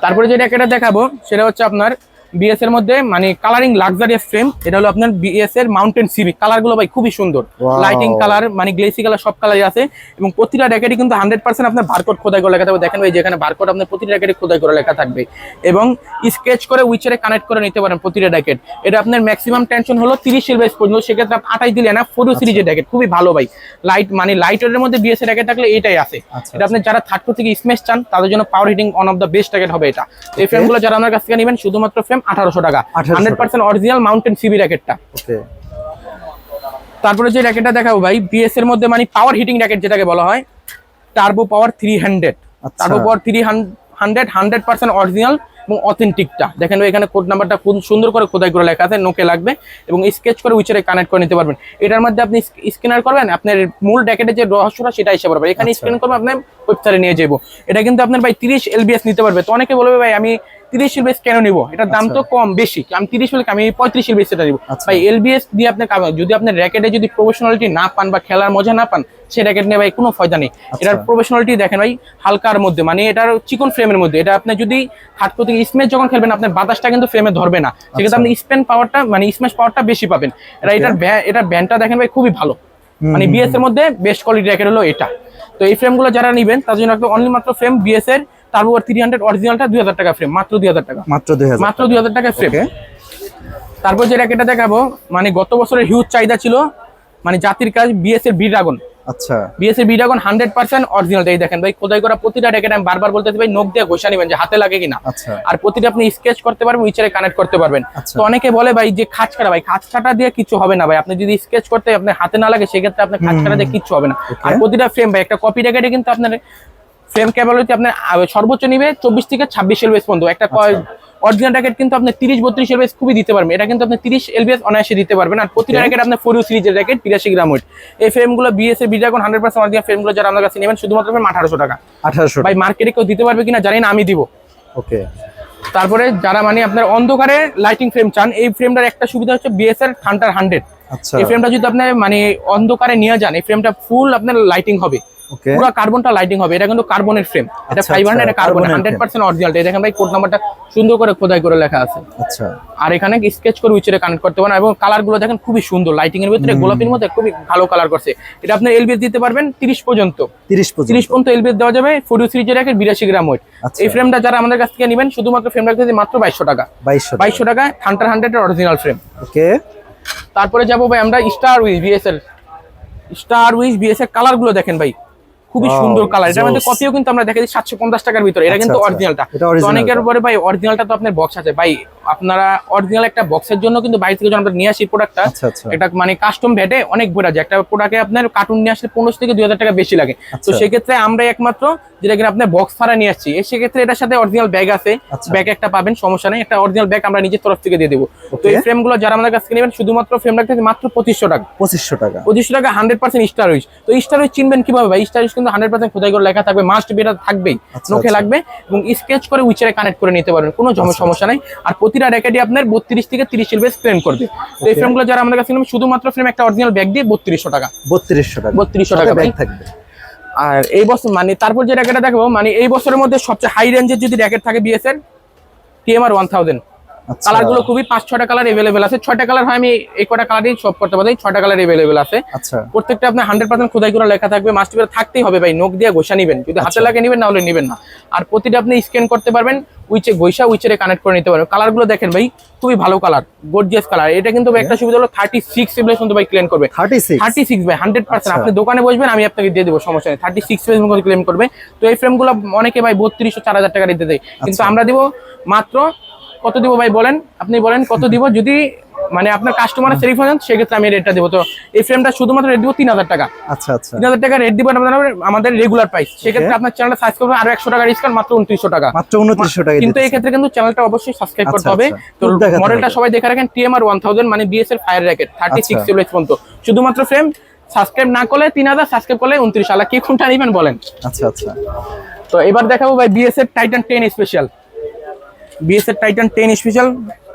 তারপরে যেটা একটা দেখাবো সেটা হচ্ছে আপনার বিএস এর মধ্যে মানে কালারিং লাক্সারিয়াস ফ্রেম এটা হলো আপনার বিএস এর মাউন্টেন সিবি কালারগুলো ভাই খুবই সুন্দর। লাইটিং কালার মানে গ্লেসি কালার সব কালারই আছে। এবং প্রতিটা র্যাকেটই কিন্তু হান্ড্রেড পার্সেন্ট আপনার বারকোড খোদাই করে লেখা থাকবে। দেখেন ভাই যেখানে বারকোড আপনার প্রতিটা র্যাকেটে খোদাই করে লেখা থাকবে। এবং স্কেচ করে উইচারে কানেক্ট করে নিতে পারেন প্রতিটা র্যাকেট এটা আপনার ম্যাক্সিমাম টেনশন হলো তিরিশ বেস পর্যন্ত। সেক্ষেত্রে আপনি আঠাই দিলে না ফোর সিরিজের র্যাকেট খুবই ভালো ভাই। লাইট মানে লাইটের মধ্যে বিএস এর র্যাকেট থাকলে এটাই আছে। আচ্ছা এটা আপনি যারা থার্ড থেকে স্মেশ চান তাদের জন্য power hitting one of the best racket হবে এটা। এই ফ্রেমগুলো যারা আমার কাছ থেকে নেবেন শুধুমাত্র ফ্রেম আঠারোশো টাকা। 1800 hundred percent original mountain CB র্যাকেটটা তারপরে যে র্যাকেটটা দেখাবো ভাই বিএস এর মধ্যে মানে পাওয়ার হিটিং র্যাকেট যেটাকে বলা হয় টার্বো পাওয়ার থ্রি হান্ড্রেড আচ্ছা। Turbo power three hundred hundred percent original এবং অথেন্টিকটা দেখেন এখানে কোড নাম্বারটা খুব সুন্দর করে খোদাই করে লেখা আছে নোকে লাগবে এবং স্কেচ করে উইচারে কানেক্ট করে নিতে পারবেন। এটার মধ্যে আপনি স্ক্যানার করবেন আপনার মূল র্যাকেটের যে রহস্যটা সেটা হিসেবে পারবেন এখানে আচ্ছা। স্ক্যান করবেন আপনার ওয়েবসাইটে নিয়ে যাব এটা কিন্তু আপনার ভাই তিরিশ এলবিএস নিতে পারবে। তো অনেকে বলবে ভাই আমি তিরিশ এলবিএস কেন নিবো? এটার দাম তো কম বেশি। আমি তিরিশ বলে আমি পঁয়ত্রিশ এলবিএস এটা নিবো। আচ্ছা। ভাই এলবিএস দিয়ে আপনি যদি আপনার র্যাকেটে যদি প্রফেশনালিটি না পান বা খেলার মজা না পান সে র্যাকেট নিয়ে ভাই কোনো ফায়দা নেই। এটার প্রফেশনালিটি দেখেন ভাই হালকার মধ্যে। মানে এটার চিকন ফ্রেমের মধ্যে। এটা আপনি যদি হাত প্রতি স্মেচ যখন খেলবেন আপনার বাতাসটা কিন্তু ফ্রেমে ধরবে না। সেক্ষেত্রে আপনি স্পেন পাওয়ারটা মানে স্মেচ পাওয়ারটা বেশি পাবেন। এটা এটার এটার ব্যান্ডটা দেখেন ভাই খুবই ভালো। মানে বিএস এর মধ্যে বেস্ট কোয়ালিটি র্যাকেট হলো এটা। তো এই ফ্রেমগুলো যারা নেবেন তার জন্য অনলি মাত্র ফ্রেম বিএস এর তারপর থ্রি হান্ড্রেড অরিজিনালটা দুই হাজার টাকা ফ্রেম মাত্র দুই হাজার টাকা। মাত্র দুই হাজার মাত্র দুই হাজার টাকা ফ্রেম তারপর যে র্যাকেটটা দেখাবো মানে গত বছরের হিউজ চাহিদা ছিল মানে জাতির কাজ বিএস এর বি ড্রাগন আচ্ছা। বিএস এর B dragon hundred percent original এই দেখেন ভাই খোদাই করা প্রতিটা র্যাকেট আমি বারবার বলতে ভাই নোক দিয়ে ঘষা নেবেন যে হাতে লাগে কিনা। আচ্ছা। আর প্রতিটা আপনি স্কেচ করতে পারবেন উইচারে কানেক্ট করতে পারবেন। আচ্ছা। তো অনেকে বলে ভাই যে খাঁচ কাটা ভাই খাঁচ কাটা দিয়ে কিছু হবে না ভাই। আপনি যদি স্কেচ করতে আপনার হাতে না লাগে সেক্ষেত্রে আপনার খাঁচ কাটা দিয়ে কিচ্ছু হবে না। আর প্রতিটা ফ্রেম ভাই একটা কপি র্যাকেটে কিন্তু আপনার ফ্রেম ক্যাপাবিলিটি আপনার সর্বোচ্চ নিবে চব্বিশ থেকে ছাব্বিশ এলবিএস পর্যন্ত। একটা অরিজিনাল র্যাকেট কিন্তু আপনি তিরিশ বত্রিশ এলবিএস খুবই দিতে পারবেন। এটা কিন্তু আপনি তিরিশ এলবিএস অনায়াসে দিতে পারবেন। আর প্রতিটা. র্যাকেট আপনার ফোর সিরিজের র্যাকেট তিরাশি গ্রাম ওয়েট এই ফ্রেমগুলো বিএস এর B dragon hundred percent original ফ্রেমগুলো যারা আমার কাছে নেবেন শুধুমাত্র আঠারোশো টাকা। আঠারোশো ভাই মার্কেটে কেউ দিতে পারবে কিনা জানি না আমি দিব। ওকে তারপরে যারা মানে আপনার অন্ধকারে লাইটিং ফ্রেম চান এই ফ্রেমটার একটা সুবিধা হচ্ছে বিএসআর থান্টার হান্ড্রেড আচ্ছা। এই ফ্রেমটা যদি আপনার মানে অন্ধকারে নিয়ে যান এই ফ্রেমটা ফুল আপনার লাইটিং হবে। পুরো কার্বনটা লাইটিং হবে এটা কিন্তু কার্বনের ফ্রেম এটা আচ্ছা, ফাইবার না আচ্ছা, এটা কার্বন carbon-এর হান্ড্রেড frame। পার্সেন্ট অরিজিনাল দেখেন ভাই কোড নাম্বারটা সুন্দর করে খোদাই করে লেখা আছে। আচ্ছা। আর এখানে স্কেচ করে উইচেরে কানেক্ট করতে পারেন এবং কালারগুলো দেখেন খুবই সুন্দর। লাইটিং এর ভিতরে গোলাপির মধ্যে খুবই ভালো কালার করছে। এটা আপনি এলবিএস দিতে পারবেন তিরিশ পর্যন্ত। তিরিশ পর্যন্ত। তিরিশ পর্যন্ত এলবিএস দেওয়া যাবে ফোর্টি সিরিজের একের বিরাশি গ্রাম ওয়েট আচ্ছা। এই ফ্রেমটা যারা আমাদের কাছ থেকে নেবেন শুধুমাত্র ফ্রেম রাখতে মাত্র বাইশশো টাকা। বাইশশো বাইশশো টাকা থান্টার হান্ড্রেডের অরিজিনাল ফ্রেম ওকে তারপরে যাব ভাই আমরা স্টার উইজ বিএস এর স্টার উইজ বিএস এর কালারগুলো দেখেন ভাই। খুবই সুন্দর কালার এটার মধ্যে কপিও কিন্তু আমরা দেখাচ্ছি সাতশো পঞ্চাশ টাকার ভিতরে। এটা আচ্ছা, কিন্তু আচ্ছা। অরিজিনালটা অনেকের পরে ভাই অরিজিনালটা তো আপনার বক্স আছে। ভাই আপনারা অরিজিনাল একটা বক্সের জন্য কিন্তু বাইরে থেকে যখন আমরা নিয়ে আসি প্রোডাক্টটা আচ্ছা আচ্ছা। এটা মানে কাস্টম ভ্যাটে অনেক বেড়া যায়। একটা প্রোডাক্টে আপনার কার্টুন নিয়ে আসলে পনেরোশো থেকে দুই হাজার টাকা বেশি লাগে। তো আচ্ছা। সেক্ষেত্রে আমরা একমাত্র যেটা কিনা আপনার বক্স ছাড়া নিয়ে আসছি। সেক্ষেত্রে এটার সাথে অরিজিনাল ব্যাগ আছে। ব্যাগ একটা পাবেন সমস্যা নেই। একটা অরিজিনাল ব্যাগ আমরা নিজের তরফ থেকে দিয়ে দেবো। তো এই ফ্রেমগুলো যারা আমাদের কাছ থেকে নেবেন শুধুমাত্র ফ্রেম রাখতে মাত্র পঁচিশশো টাকা। পঁচিশশো টাকা। পঁচিশশো টাকা হান্ড্রেড পার্সেন্ট স্টার উইচ তো স্টার উইচ চিনবেন কীভাবে ভাই? স্টার উইচ কিন্তু হান্ড্রেড পার্সেন্ট খোদাই করে লেখা থাকবে মাস্ট বিটা থাকবেই। আচ্ছা। লাগবে এবং স্কেচ করে উইচারে কানেক্ট করে নিতে পারবেন কোনো জম- সমস্যা নাই। আর প্রতিটা র্যাকেটে আপনার বত্রিশ থেকে তিরিশ এলবেস ফ্রেম করবে। তো এই. ফ্রেমগুলো যারা আমাদের কাছে শুধুমাত্র ফ্রেম একটা অরিজিনাল ব্যাগ দিয়ে বত্রিশশো টাকা। বত্রিশশো টাকা। বত্রিশশো টাকা ব্যাগ থাকবে। আর এই বছর মানে তারপর যে র্যাকেটটা দেখাবো মানে এই বছরের মধ্যে সবচেয়ে হাই রেঞ্জের যদি র্যাকেট থাকে বিএসএর টিএমআর ওয়ান থাউজেন্ড কালারগুলো খুবই পাঁচ ছটা কালার এভেলেবেল আছে। ছয়টা কালার হয় আমি এই কটা কালারই সব করতে পারি ছয়টা কালার এভেলেবেল আছে। আচ্ছা। প্রত্যেকটা আপনার হান্ড্রেড পার্সেন্ট খোদাই করে লেখা থাকবে মাস্টিপের থাকতেই হবে ভাই নোক দিয়ে ঘষা নিবেন। যদি হাতে আচ্ছা। লাগে নিবেন না হলে নিবেন না। আর প্রতিটা আপনি স্ক্যান করতে পারবেন উইচে ঘষা উইচেরে কানেক্ট করে নিতে পারবেন। কালারগুলো দেখেন ভাই খুবই ভালো কালার গর্জিয়াস কালার। এটা কিন্তু একটা সুবিধা হলো থার্টি সিক্স এভেলেস কিন্তু ভাই ক্লেম করবে। থার্টি সিক্স ভাই হান্ড্রেড পার্সেন্ট আচ্ছা। আপনি দোকানে বসবেন আমি আপনাকে দিয়ে দেবো সমস্যা নেই। থার্টি সিক্স ক্লেম করবে। তো এই ফ্রেমগুলো অনেকে ভাই বত্রিশশো চার হাজার টাকা দিতে দেয়। কিন্তু আচ্ছা। আমরা দিব মাত্র কত দিব ভাই বলেন? আপনি বলেন কত দিব? যদি মানে আপনার কাস্টমারের সেরিফ হন সেক্ষেত্রে আমি রেটটা দেবো। তো এই ফ্রেমটা শুধুমাত্র রেট দিব তিন হাজার টাকা। আচ্ছা আচ্ছা। তিন হাজার টাকা রেট দিব আপনার আমাদের রেগুলার প্রাইস সেক্ষেত্রে আপনার চ্যানেলটা সাবস্ক্রাইব করবে আরও একশো টাকা ডিসকাউন্ট মাত্র উনত্রিশশো টাকা। মাত্র উনত্রিশশো টাকা কিন্তু এই ক্ষেত্রে কিন্তু চ্যানেলটা অবশ্যই সাবস্ক্রাইব করতে আচ্ছা, হবে। আচ্ছা। তো মডেলটা সবাই দেখে রাখেন টিএমআর ওয়ান থাউজেন্ড মানে বিএস এর ফায়ার র্যাকেট থার্টি সিক্স আচ্ছা। পর্যন্ত। শুধুমাত্র ফ্রেম সাবস্ক্রাইব না করলে তিন হাজার সাবস্ক্রাইব করলে উনত্রিশ। আলা কি কোনটা নেবেন বলেন? আচ্ছা আচ্ছা। তো এবার দেখাবো ভাই বিএস এর টাইটান টেন স্পেশাল বিএস এর টাইটান টেন স্পেশাল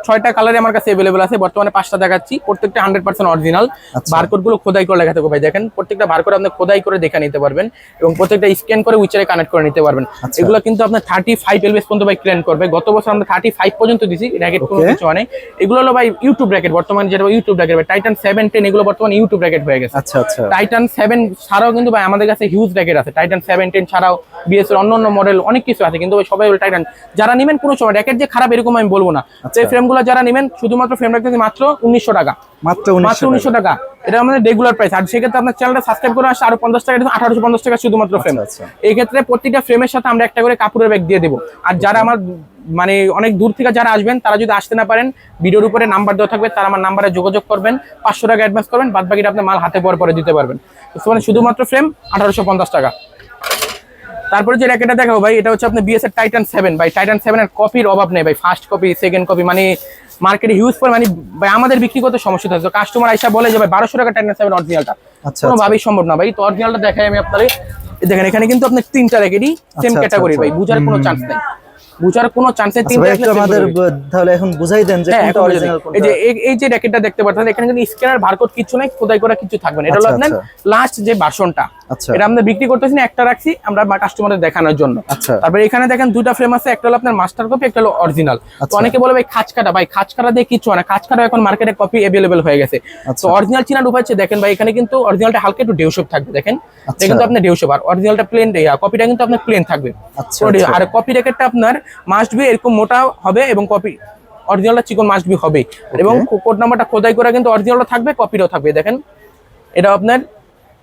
ছয়টা কালারে আমার কাছে অ্যাভেলেবল আছে। বর্তমানে পাঁচটা দেখাচ্ছি। প্রত্যেকটা হান্ড্রেড পার্সেন্ট অরিজিনাল। বারকোডগুলো খোদাই করে লেখা থাকবে ভাই। দেখেন প্রত্যেকটা বারকোড আপনি খোদাই করে দেখে নিতে পারবেন এবং প্রত্যেকটা স্ক্যান করে উইচারে কানেক্ট করে নিতে পারবেন। আচ্ছা। এগুলো কিন্তু আপনার থার্টি ফাইভ এলবেস পর্যন্ত ভাই ক্লেম করবে। গত বছর আমরা থার্টি ফাইভ পর্যন্ত দিছি র্যাকেট কোনো কিছু মানে এগুলো হলো ভাই ইউটিউব র্যাকেট বর্তমানে যেটা ইউটিউব র্যাকেট ভাই টাইটান সেভেন টেন এগুলো বর্তমানে ইউটিউব র্যাকেট হয়ে গেছে। আচ্ছা আচ্ছা। টাইটান সেভেন ছাড়াও কিন্তু ভাই আমাদের কাছে হিউজ র্যাকেট আছে। টাইটান সেভেন টেন ছাড়াও বিএস এর অন্য অন্য মডেল অনেক কিছু আছে। কিন্তু ভাই সবাই টাইটান যারা নেবেন কোনো সময় র্যাকেট যে খারাপ এরকম আমি বলব না। এই আচ্ছা। ফ্রেমগুলো যারা নেবেন শুধুমাত্র ফ্রেম রাখতেছি মাত্র উনিশশো টাকা। মাত্র মাত্র উনিশশো টাকা। এটা আমাদের রেগুলার প্রাইস আর সেক্ষেত্রে আপনার চ্যানেলটা সাবস্ক্রাইব করে আসছে আরও পঞ্চাশ টাকা আঠারোশো পঞ্চাশ টাকা শুধুমাত্র ফ্রেম আচ্ছা, এই ক্ষেত্রে প্রত্যেকটা ফ্রেমের সাথে আমরা একটা করে কাপড়ের ব্যাগ দিয়ে দেবো। আর যারা আমার মানে অনেক দূর থেকে যারা আসবেন তারা যদি আসতে না পারেন ভিডিওর উপরে নাম্বার দেওয়া থাকবে তারা আমার নাম্বারে যোগাযোগ করবেন পাঁচশো টাকা অ্যাডভান্স করবেন বাদ বাকিটা আপনি মাল হাতে পর পরে দিতে পারবেন। মানে শুধুমাত্র ফ্রেম আঠারোশো পঞ্চাশ টাকা। তারপরে যে র্যাকেটটা দেখাবো ভাই এটা হচ্ছে আপনি বিএস এর টাইটান সেভেন ভাই টাইটান সেভেন এর কপির অভাব নেই ভাই। ফার্স্ট কপি সেকেন্ড কপি মানে মার্কেটে হিউজ পর মানে ভাই আমাদের বিক্রি করতে সমস্যা তো কাস্টমার আইসা বলে যে ভাই বারোশো টাকা টাইটান সেভেন অরিজিনালটা আচ্ছা কোনোভাবেই সম্ভব না ভাই। তো অরিজিনালটা দেখাই আমি আপনাদের। এই দেখেন এখানে কিন্তু আপনার তিনটা র্যাকেটই সেম আচ্ছা, ক্যাটাগরি আচ্ছা। ভাই। বুঝার কোনো চান্স নেই। বুঝার কোনো চান্স নেই আচ্ছা তিনটা আমাদের তাহলে এখন বুঝাই দেন যে হ্যাঁ, কোনটা অরিজিনাল দিই। এই যে এই- এই যে র্যাকেটটা দেখতে পাচ্ছেন এখানে কিন্তু স্ক্যানার বারকোড কিছু নাই খোদাই করা কিছু থাকবে না। এটা হলো আচ্ছা, আপনার আচ্ছা। লাস্ট যে ভার্সনটা আচ্ছা। এটা আমরা বিক্রি করতেছি না একটা রাখছি আমরা কাস্টমারদের দেখানোর জন্য। আচ্ছা। তারপরে এখানে দেখেন দুইটা ফ্রেম আছে একটা হলো আপনার মাস্টার কপি একটা হলো অরিজিনাল তো আচ্ছা। অনেকে বলে ভাই খাঁচ কাটা ভাই খাঁচ কাটা দিয়ে কিছু না খাঁচ কাটা এখন মার্কেটে কপি অ্যাভেলেবেল হয়ে গেছে। আচ্ছা। তো অরিজিনাল চিনার উপায় হচ্ছে দেখেন ভাই এখানে কিন্তু অরিজিনালটা হালকা একটু ডেউসব থাকবে দেখেন। আচ্ছা। এটা কিন্তু আপনার ডেউসব আর অরিজিনালটা প্লেন কপিটা কিন্তু আপনার প্লেন থাকবে। আচ্ছা, আচ্ছা। আর কপি র্যাকেটটা আপনার মাস্ট বি এরকম মোটা হবে এবং কপি অরিজিনালটা চিকন মাস্ট বি হবে এবং কোড নাম্বারটা খোদাই করা কিন্তু অরিজিনালটা থাকবে কপিটাও থাকবে দেখেন। এটা আপনার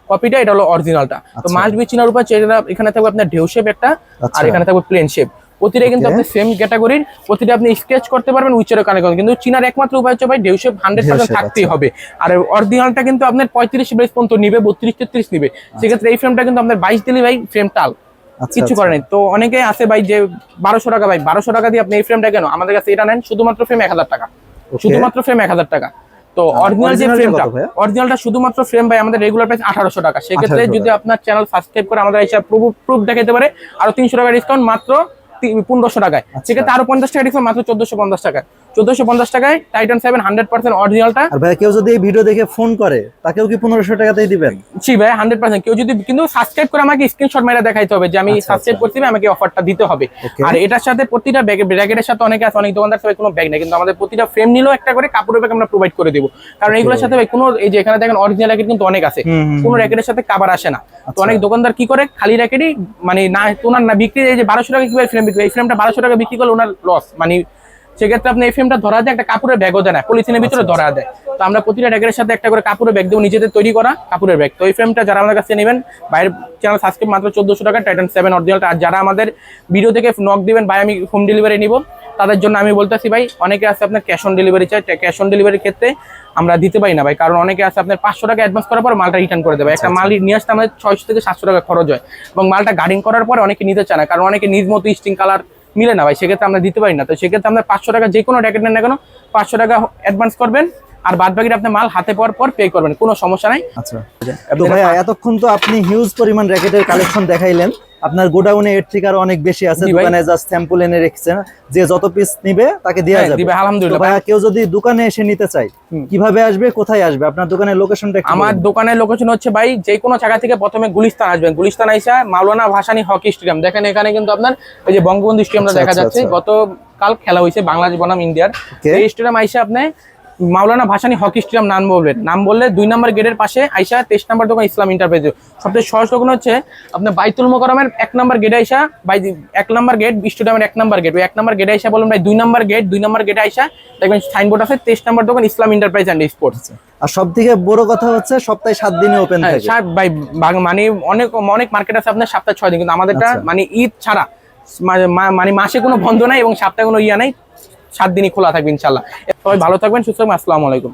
কপিটা এটা হলো অরিজিনালটা তো আচ্ছা। মাস্ট বি চিনার উপর এখানে থাকবে আপনার ঢেউ শেপ একটা আর আচ্ছা। এখানে থাকবে প্লেন শেপ প্রতিটা কিন্তু আপনি সেম ক্যাটাগরির প্রতিটা আপনি স্কেচ করতে পারবেন উইচারে কানেক্ট করবেন কিন্তু চিনার একমাত্র উপায় হচ্ছে ভাই ঢেউ শেপ হান্ড্রেড পার্সেন্ট থাকতেই আচ্ছা। হবে। আর অরিজিনালটা কিন্তু আপনার পঁয়ত্রিশ বেস পর্যন্ত নিবে বত্রিশ তেত্রিশ নিবে। সেক্ষেত্রে এই ফ্রেমটা কিন্তু আপনার বাইশ দিলে ভাই ফ্রেম টাল। আচ্ছা, কিছু আচ্ছা। করে নাই। তো অনেকে আছে ভাই যে বারোশো টাকা ভাই বারোশো টাকা দিয়ে আপনি এই ফ্রেমটা কেন? আমাদের কাছে এটা নেন শুধুমাত্র ফ্রেম এক হাজার টাকা। শুধুমাত্র ফ্রেম এক হাজার টাকা। তো অরিজিনাল যে original টা ফ্রেমটা অরিজিনালটা শুধুমাত্র ফ্রেম ভাই আমাদের রেগুলার প্রাইস আঠারোশো টাকা। সেক্ষেত্রে যদি আপনার চ্যানেল সাবস্ক্রাইব করে আমাদের এসে প্রুফ প্রুফ দেখাতে পারে আরও তিনশো টাকা ডিসকাউন্ট মাত্র পনেরোশো টাকায়। আচ্ছা। সেক্ষেত্রে আরও পঞ্চাশ টাকা ডিসকাউন্ট মাত্র চোদ্দশো পঞ্চাশ টাকা চোদ্দশো পঞ্চাশ টাকায় টাইটান সেভেন হান্ড্রেড পার্সেন্ট অরিজিনালটা আর ভাই কেউ যদি এই ভিডিও দেখে ফোন করে তাকেও কি পনেরোশো টাকাতেই দিবেন? জি ভাই হান্ড্রেড পার্সেন্ট কেউ যদি কিন্তু সাবস্ক্রাইব করে আমাকে স্ক্রিনশট মেরে দেখাইতে হবে যে আমি আচ্ছা, সাবস্ক্রাইব আচ্ছা। করছি ভাই, আমাকে অফারটা দিতে হবে। আর এটার সাথে প্রতিটা ব্যাগ ব্র্যাকেটের সাথে অনেকে আছে অনেক দোকানদার সবাই কোনো ব্যাগ নেই। কিন্তু আমাদের প্রতিটা ফ্রেম নিলেও একটা করে কাপড়ের ব্যাগ আমরা প্রোভাইড করে দিব। কারণ এগুলোর সাথে ভাই কোনো এই যে এখানে দেখেন অরিজিনাল র্যাকেট কিন্তু অনেক আছে। কোনো র্যাকেটের সাথে কাবার আসে না। তো আচ্ছা। অনেক দোকানদার কি করে? খালি র্যাকেটই মানে না তোনার না বিক্রি এই যে বারোশো টাকা কীভাবে ফ্রেম বিক্রি এই ফ্রেমটা বারোশো টাকা বিক্রি করলে ওনার লস মানে সেক্ষেত্রে আপনি এই ফ্রেমটা ধরা দেয় একটা কাপড়ের ব্যাগও দেয় না পলিথিনের ভিতরে আচ্ছা, ধরা দেয় তো আমরা প্রতিটা র্যাকের সাথে একটা করে কাপড়ের ব্যাগ দেবো নিজেদের তৈরি করা কাপড়ের ব্যাগ তো এই ফ্রেমটা যারা আমাদের কাছে নেবেন বাইরের চ্যানেল সাবস্ক্রাইব মাত্র চোদ্দশো টাকা টাইটান সেভেন অরিজিনালটা আর যারা আমাদের ভিডিও থেকে নক দিবেন ভাই আমি হোম ডেলিভারি নিব। তাদের জন্য আমি বলতেছি ভাই অনেকে আছে আপনার ক্যাশ অন ডেলিভারি চাই ক্যাশ অন ডেলিভারির ক্ষেত্রে আমরা দিতে পারি না ভাই। কারণ অনেকে আছে আপনার পাঁচশো টাকা অ্যাডভান্স করার পর মালটা রিটার্ন করে দেবে। একটা মাল নিয়ে আসতে আমাদের ছয়শো থেকে সাতশো টাকা খরচ হয়। এবং মালটা গার্ডিং করার পর অনেকে নিতে চায় না কারণ অনেকে নিজ মতো স্টিং কালার মিলে না ভাই, সেক্ষেত্রে আমরা দিতে পারি না। তো সেক্ষেত্রে আমরা পাঁচশো টাকা যে কোনো র্যাকেট নেন না কেন, পাঁচশো টাকা অ্যাডভান্স করবেন আর বাদ বাকিটা আপনি মাল হাতে পাওয়ার পর পে করবেন কোনো সমস্যা নাই। আচ্ছা। তো ভাইয়া এতক্ষণ তো আপনি হিউজ পরিমাণ র্যাকেটের কালেকশন দেখাইলেন। আপনার গোডাউনে এর থেকে আরও অনেক বেশি আছে দোকানে জাস্ট স্যাম্পল এনে রেখেছেন যে যত পিস নিবে তাকে দেওয়া হ্যাঁ, যাবে। দিবে, আলহামদুলিল্লাহ। তো ভাইয়া কেউ যদি দোকানে এসে নিতে চায় কীভাবে আসবে কোথায় আসবে? আপনার দোকানের লোকেশনটা একটু আমার দোকানের লোকেশন হচ্ছে ভাই যে কোনো জায়গা থেকে প্রথমে গুলিস্তান আসবেন। গুলিস্তান আইসা মাওলানা ভাসানি হকি স্টেডিয়াম। দেখেন এখানে কিন্তু আপনার ওই যে বঙ্গবন্ধু স্টেডিয়ামটা আচ্ছা, দেখা আচ্ছা, যাচ্ছে। আচ্ছা। গতকাল খেলা হয়েছে বাংলাদেশ বনাম ইন্ডিয়ার। এই স্টেডিয়াম আইসা আপনি মাওলানা ভাসানি হকি স্টেডিয়াম নাম বলবেন নাম বললে দুই নম্বর গেটের পাশে আইসা তেইশ নম্বর দোকান ইসলাম ইন্টারপ্রাইজ সবচেয়ে সহজ দোকান হচ্ছে আপনার বাইতুল মোকারমের এক নম্বর গেটে আইসা বাই এক নম্বর গেট স্টেডিয়ামের এক নম্বর গেট। ওই এক নম্বর গেটে আইসা বলুন ভাই দুই নম্বর গেট দুই নম্বর গেটে আইসা দেখবেন সাইনবোর্ড আছে তেইশ নম্বর দোকান ইসলাম ইন্টারপ্রাইজ অ্যান্ড স্পোর্টস আর সব থেকে বড় কথা হচ্ছে সপ্তাহে সাত দিনে ওপেন হ্যাঁ, থাকে। ভাই মানে অনেক অনেক মার্কেট আছে আপনার সপ্তাহে ছয় দিন কিন্তু আমাদেরটা আচ্ছা। মানে ঈদ ছাড়া। মানে মাসে কোনো বন্ধ নাই এবং সপ্তাহে কোনো ইয়া নাই। সাত দিনই খোলা থাকবে ইনশাল্লাহ সবাই ভালো থাকবেন সুস্থ থাকবেন। আসসালামু আলাইকুম।